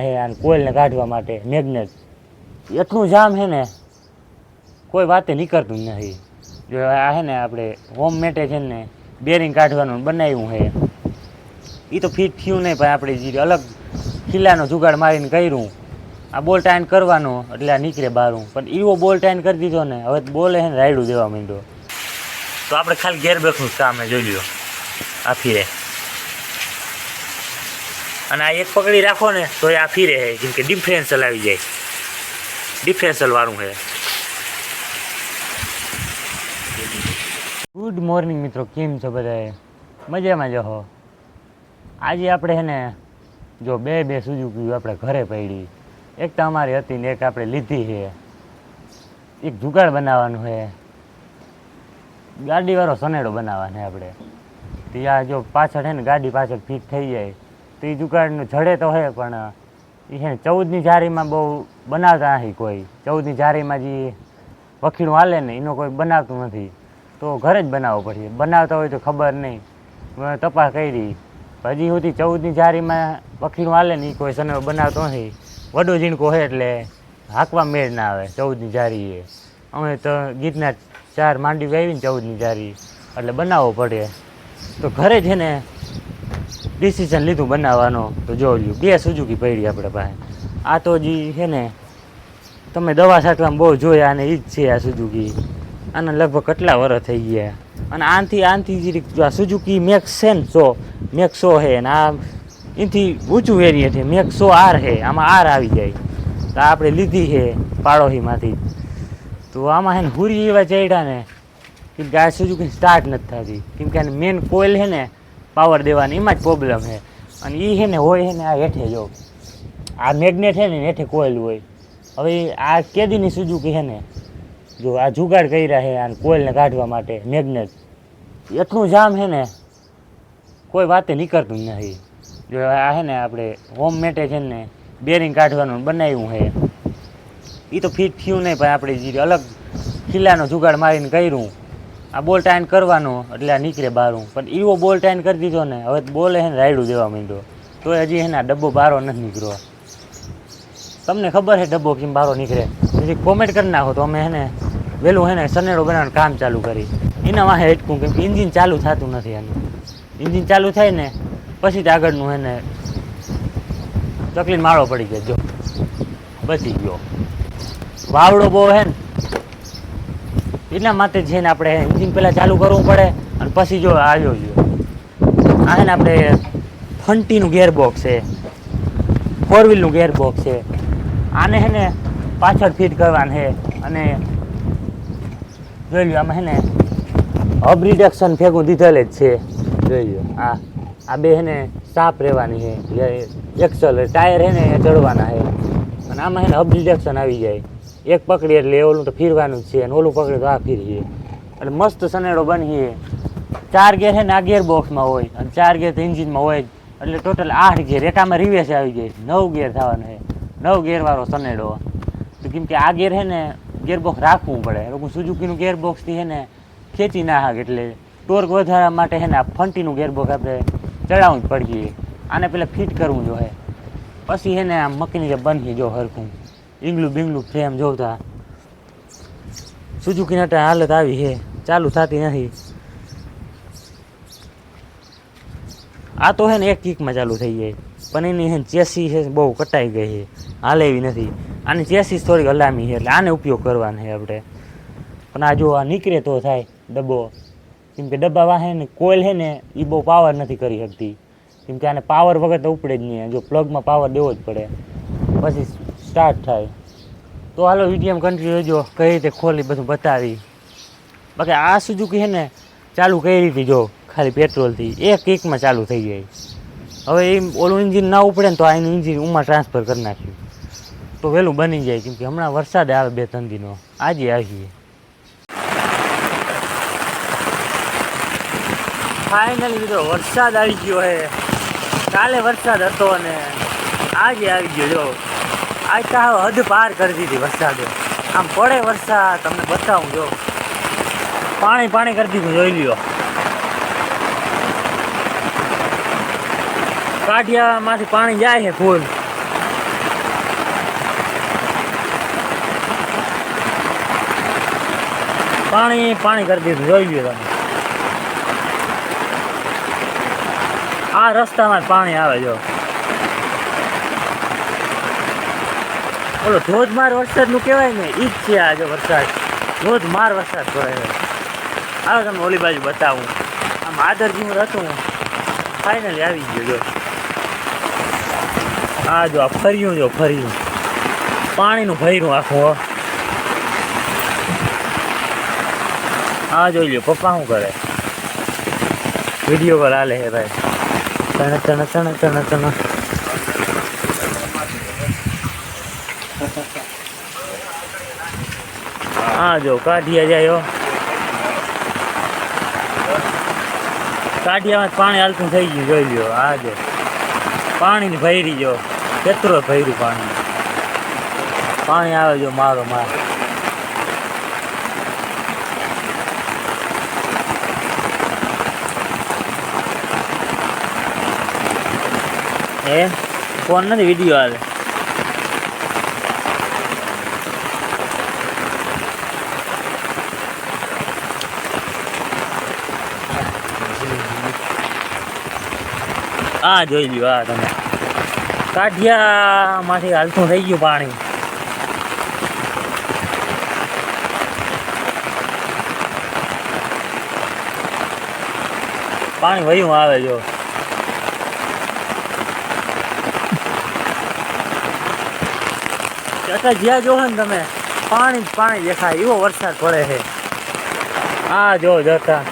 છે આ કોયલને કાઢવા માટે, મેગ્નેટ. એટલું જામ છે ને, કોઈ વાતે નીકળતું નથી. જો આ છે ને આપણે હોમ મેટે છે ને, બેરિંગ કાઢવાનું બનાવ્યું છે એ તો ફિટ થયું નહીં, પણ આપણે જે અલગ ખીલાનો જુગાડ મારીને કર્યું. આ બોલ ટાઈન કરવાનો, એટલે આ નીકળે બારું. પણ એવો બોલ ટાઈન કરી દીધો ને, હવે બોલે છે ને રાયડું દેવા માંડ્યો. તો આપણે ખાલી ઘેર બેઠું કામ જોઈ લો આ ફીરે અને આ એક પકડી રાખો ને, તો એ આ ફીરે છે કેમ કે ડિફરન્સલ આવી જાય. ડિફરન્સલ વાળું છે ગુડ મોર્નિંગ મિત્રો, કેમ છો બધાએ? મજામાં જ હો. આજે આપણે છે ને, જો બે બે સુઝુકી આપણે ઘરે પડી એક તો અમારી હતી ને એક આપણે લીધી છે એક જુગાડ બનાવવાનું છે ગાડીવાળો સનેડો બનાવવાનો છે આપણે. ત્યાં જો પાછળ છે ને ગાડી પાછળ ફિટ થઈ જાય. તો એ જડે તો હોય પણ એ ચૌદની જારીમાં બહુ બનાવતા નથી કોઈ. ચૌદની જારીમાં જે વખીણું હાલે ને, એનો કોઈ બનાવતું નથી. તો ઘરે જ બનાવવો પડશે. બનાવતા હોય તો ખબર નહીં. મેં તપાસ કરી. હજી સુધી ચૌદની જારીમાં વખીણું હાલે ને એ કોઈ સમય બનાવતો નથી. વડો ઝીણકો હોય એટલે હાંકવા મેળ ના આવે ચૌદની જારી એ અમે તો ગીતના ચાર માંડી વાવીને ચૌદની જારી. એટલે બનાવવો પડે. તો ઘરે છે ને ડિસિઝન લીધું બનાવવાનો. તો જો લ્યું, બે સુઝુકી પડી આપણે પાસે. આ તો જે છે ને, તમે દવા છાંટવામાં બહુ જોયા અને એ જ છે આ સુઝુકી અને લગભગ કેટલા વર્ષ થઈ ગયા. અને આનથી આનથી જે આ સુઝુકી મેક્સ છે ને સો મેક્સ સો છે અને આ એથી ઊંચું વેરિયન્ટ છે. મેક્સ સો આર છે આમાં આર આવી જાય. તો આપણે લીધી છે પાડોશીમાંથી. તો આમાં છે ને હુરી એવા ચડ્યા ને કે આ સુઝુકી સ્ટાર્ટ નથી થતી. કેમ કે મેન કોઇલ છે ને પાવર દેવાની એમાં જ પ્રોબ્લેમ છે. અને એ છે ને હોય છે ને આ હેઠે જો. આ મેગ્નેટ છે ને હેઠે કોઇલ હોય. હવે આ કેદીની સુઝુકી છે ને, જો આ જુગાડ કર્યા છે આ કોઇલને કાઢવા માટે મેગ્નેટ એટલું જામ છે ને, કોઈ વાતે નીકળતું નથી. જો આ છે ને આપણે હોમ મેટે છે ને બેરિંગ કાઢવાનું બનાવ્યું છે. એ તો ફિટ થયું નહીં, પણ આપણે જે અલગ ખીલાનો જુગાડ મારીને કર્યું. આ બોલ ટાઈન કરવાનો, એટલે આ નીકળે બારું. પણ એવો બોલ ટાઈન કરી દીધો ને, હવે બોલે એને રાયડું દેવા માંડ્યો. તો હજી એના ડબ્બો બારો નથી નીકળ્યો. તમને ખબર છે ડબ્બો કેમ બારો નીકળે? પછી કોમેન્ટ કરી નાખો તો અમે એને વહેલું એને સનેડો બનાવવાનું કામ ચાલુ કરી. એના વાહે હેટકું કેમ કે ઇન્જિન ચાલુ થતું નથી એનું ઇન્જિન ચાલુ થાય ને, પછી જ આગળનું એને તકલીફ માળો પડી જાય, જો. બચી ગયો. વાવડો બહુ હે ને. એટલા માટે છે ને આપણે એન્જિન પહેલાં ચાલુ કરવું પડે અને પછી જો આવ્યો જો આ ને આપણે ફંટીનું ગેરબોક્સ છે. ફોર વ્હીલનું ગેરબોક્સ છે. આને છે ને પાછળ ફિટ કરવાનું છે. અને જોઈ લો આમાં છે ને હબ રિડક્શન ફેંકું દીધેલ જ છે. જોઈ લ્યો. આ આ બે છે ને સાફ રહેવાની છે. એક્સલ ટાયર છે ને એ ચડવાના છે. અને આમાં છે ને હબ રિડક્શન આવી જાય. એક પકડી એટલે ઓલું તો ફીરવાનું છે અને ઓલું પકડે તો આ ફીરીએ. એટલે મસ્ત સનેડો બનીએ. ચાર ગેર છે ને આ ગેર બોક્સમાં હોય અને ચાર ગેર તો એન્જિનમાં હોય જ. એટલે ટોટલ આઠ ગેર એકામાં રિવેસ આવી જાય. નવ ગેર થવાનો છે. નવ ગેરવાળો સનેડો તો કેમ કે આ ગેર છે ને ગેરબોક્સ રાખવું પડે. લોકો સુઝુકીનું ગેરબોક્સથી છે ને ખેંચી ના હાક એટલે ટોર્ક વધારવા માટે છે ને આ ફંટીનું ગેરબોક્સ આપણે ચડાવવું જ પડીએ. આને પહેલાં ફિટ કરવું જોઈએ. પછી છે ને આ મકીની જે બનશે જો હરખું. ઈંગલું બીંગલું ફ્રેમ જોતા સુઝુકી નાટા હાલત આવી છે. ચાલુ થતી નથી. આ તો હે ને એક કિકમાં ચાલુ થઈ જાય પણ એની હે ચેસી છે બહુ કટાઈ ગઈ છે. હાલે એવી નથી. આની ચેસી થોડીક હલામી છે એટલે આને ઉપયોગ કરવાનો છે આપણે. પણ આ જો આ નીકળે તો થાય ડબ્બો. કેમ કે ડબ્બા વાહે ને કોઈલ છે ને એ બહુ પાવર નથી કરી શકતી. કેમ કે આને પાવર વગર તો ઉપડે જ નહીં. જો પ્લગમાં પાવર દેવો જ પડે. પછી સ્ટાર્ટ થાય. તો હાલો વિડીયમ કન્ટિન્યુ જો કઈ રીતે ખોલી બધું બતાવી. બાકી આ સુઝુકી છે ને, ચાલુ કઈ રીતે જો, ખાલી પેટ્રોલથી એક કિકમાં ચાલુ થઈ જાય. હવે એ ઓલું ઇન્જિન ના ઉપડે ને તો આ ઇન્જિન ઉમાં ટ્રાન્સફર કરી નાખ્યું. તો વહેલું બની જાય, કેમ કે હમણાં વરસાદ આવે બે ત્રણ દિનો. આજે આવીએ. ફાઇનલી મિત્રો, વરસાદ આવી ગયો હે. કાલે વરસાદ હતો અને આજે આવી ગયો જો. आज तो हद पार कर दी थी वरसाद आम पड़े वरसा तमने बताऊँ जो पानी पानी कर दी थी जो लियो काठिया मे पानी जाए फूल पानी पानी कर दी थी लियो तमें आ रस्ता में पानी आए जो ઓલો ધોધમાર વરસાદનું કહેવાય ને એ જ છે આ જો વરસાદ ધોધમાર વરસાદ પડે હાલો તમને ઓલી બાજુ બતાવું. આમ આદરજી હું હતું ફાઇનલી આવી ગયો, જો. આ જો, આ ફર્યું, જો, ફર્યું. પાણીનું ભર્યું આખું. આ જોઈ લ્યો, પપ્પા શું કરે? વીડિયો કોલ હાલે હે ભાઈ. તણ તણ તણ તણ તણ. હા, જો કાઢિયા જાય. કાઢિયામાં પાણી હાલતું થઈ ગયું, જોઈ લ્યો, આ જો. પાણીની ભૈરી, જો. કેટલું ભર્યું પાણી. પાણી આવે, જો, મારો, માર. એ ફોન નથી, વીડિયો આવે આ જોઈ લ્યો, આ તમે. કાઢિયામાંથી હાલતું થઈ ગયું પાણી. પાણી વયું આવે જો. અત્યારે જ્યાં જોવો ને તમે, પાણી જ પાણી દેખાય. એવો વરસાદ પડે છે. આ જો જતા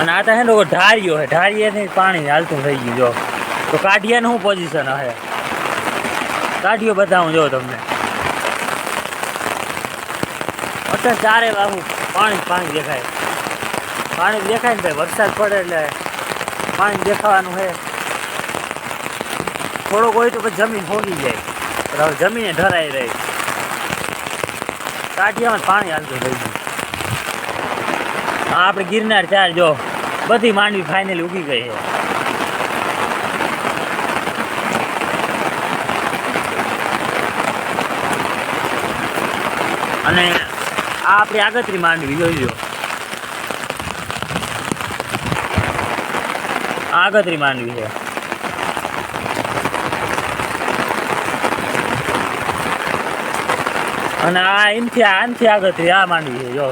અને આ તો હે ને લોકો ઢારિયો હે ઢારિયાથી પાણી હાલતું થઈ ગયું જો તો કાઢિયાનું શું પોઝિશન હે કાઢિયો બતાવું, જો તમને। અત્યારે ચારે બાબુ પાણી જ પાણી દેખાય. પાણી દેખાય ને ભાઈ, વરસાદ પડે એટલે પાણી દેખાવાનું છે. થોડોક હોય તો પછી જમીન ફોગી જાય, પણ હવે જમીને ઢરાઈ રહી. કાઢિયામાં જ પાણી હાલતું થઈ ગયું. હા આપણે ગિરનાર ચાર, જો. બધી માંડવી ફાઇનલી ઉગી ગઈ છે. અને આ આપણી આગતરી માંડવી જોઈજો આગતરી માંડવી છે. અને આ એમથી આનથી આગતરી આ માંડવી છે, જો.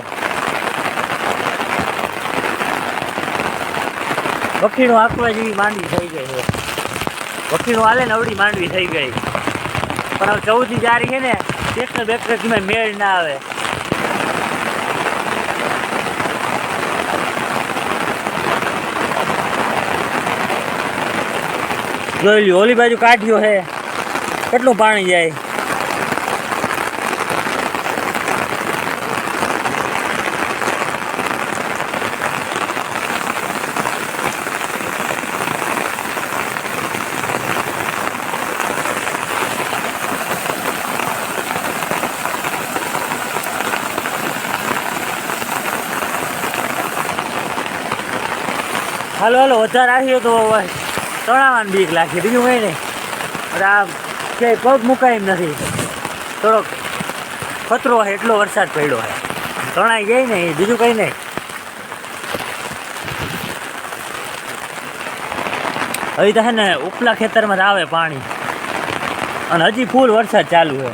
વકીણું આંકવા જેવી માંડવી થઈ ગઈ છે. વકીલો હાલે ને અવડી માંડવી થઈ ગઈ. પણ હવે ચૌદની જારી છે ને ટેક્ટર બેક્ટર મેળ ના આવે. જોઈ લ્યો, ઓલી બાજુ કાઢ્યો છે. કેટલું પાણી જાય? હાલો હાલો, વધારે આવ્યો તો તણાવાની બીક લાગી બીજું કંઈ નહીં. આ ક્યાંય પગ મુકાય એમ નથી. થોડોક ખતરો હોય, એટલો વરસાદ પડ્યો હોય. તણાઈ ગઈ ને બીજું કંઈ નહીં. હવે તો હે ને ઉપલા ખેતરમાં આવે પાણી. અને હજી ફૂલ વરસાદ ચાલુ છે.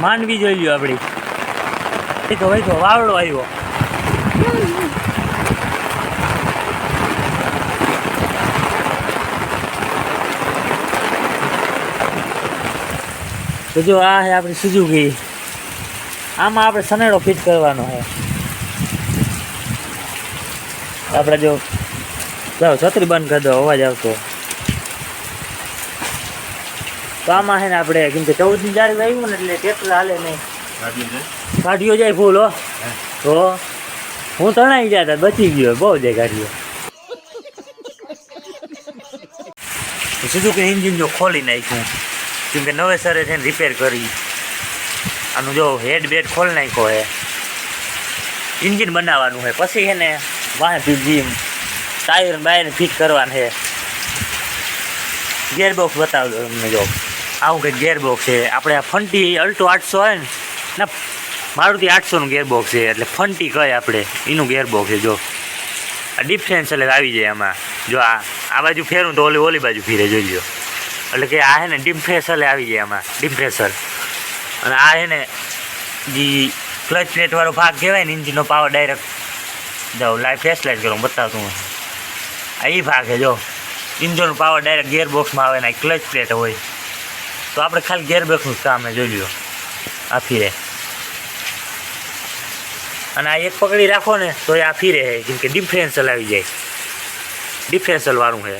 માંડવી જોઈ લ્યો આપણી. તો ભાઈ તો વાવડો આવ્યો. તો જો આ છે આપણી સુઝુકી આમાં આપણે સનેડો ફિટ કરવાનો છે. આપણે જો ચાલો છત્રી બંધ કરી દો અવાજ આવતો. તો આમાં છે ને આપણે કેમ કે ચૌદની જારી આવ્યું ને એટલે ટેકલા હાલે નહીં. ગાડીઓ જાય. ફૂલ હો. હું તણાઈ ગયા હતા બચી ગયો, બહુ દેખાડ્યો સીધું કે એન્જિન જો ખોલી નાખ્યું કેમ કે નવેસરે ને રિપેર કરી. આનું જો હેડ બેડ ખોલી નાખ્યો હે. ઇન્જિન બનાવવાનું છે પછી એને વાહ જીમ ટાયર બાયર ફિટ કરવાનું છે ગેરબોક્સ બતાવજો તમને જો. આવું કંઈક ગેરબોક્સ છે. આપણે આ ફંટી અલ્ટો આઠસો હોય ના મારુતિ આઠસોનું ગેરબોક્સ છે, એટલે ફંટી કહે આપણે. એનું ગેરબોક્સ છે, જો. આ ડિફરન્સ એટલે આવી જાય આમાં. જો આ આ બાજુ ફેરું તો ઓલી ઓલી બાજુ ફેરે, જોઈ લો એટલે કે આ હે ને ડિમ્પ્રેસર આવી જાય આમાં ડિમ્પ્રેસર અને આ હે ને જે ક્લચ પ્લેટ વાળો ભાગ કહેવાય ને ઇન્જિનનો પાવર ડાયરેક્ટ જાઓ લાઈવ ફ્લેશ લાઇટ કરું બતાવતું હું. આ એ ભાગ છે, જો. ઇન્જિનનો પાવર ડાયરેક્ટ ગેરબોક્સમાં આવે ને ક્લચ પ્લેટ હોય. તો આપણે ખાલી ગેરબોક્સનું કામ જોઈ લ્યો. આ ફીરે. અને આ એક પકડી રાખો ને, તો એ આ ફીરે છે કેમ કે ડિફરન્સલ આવી જાય. ડિફરન્સલ વાળું છે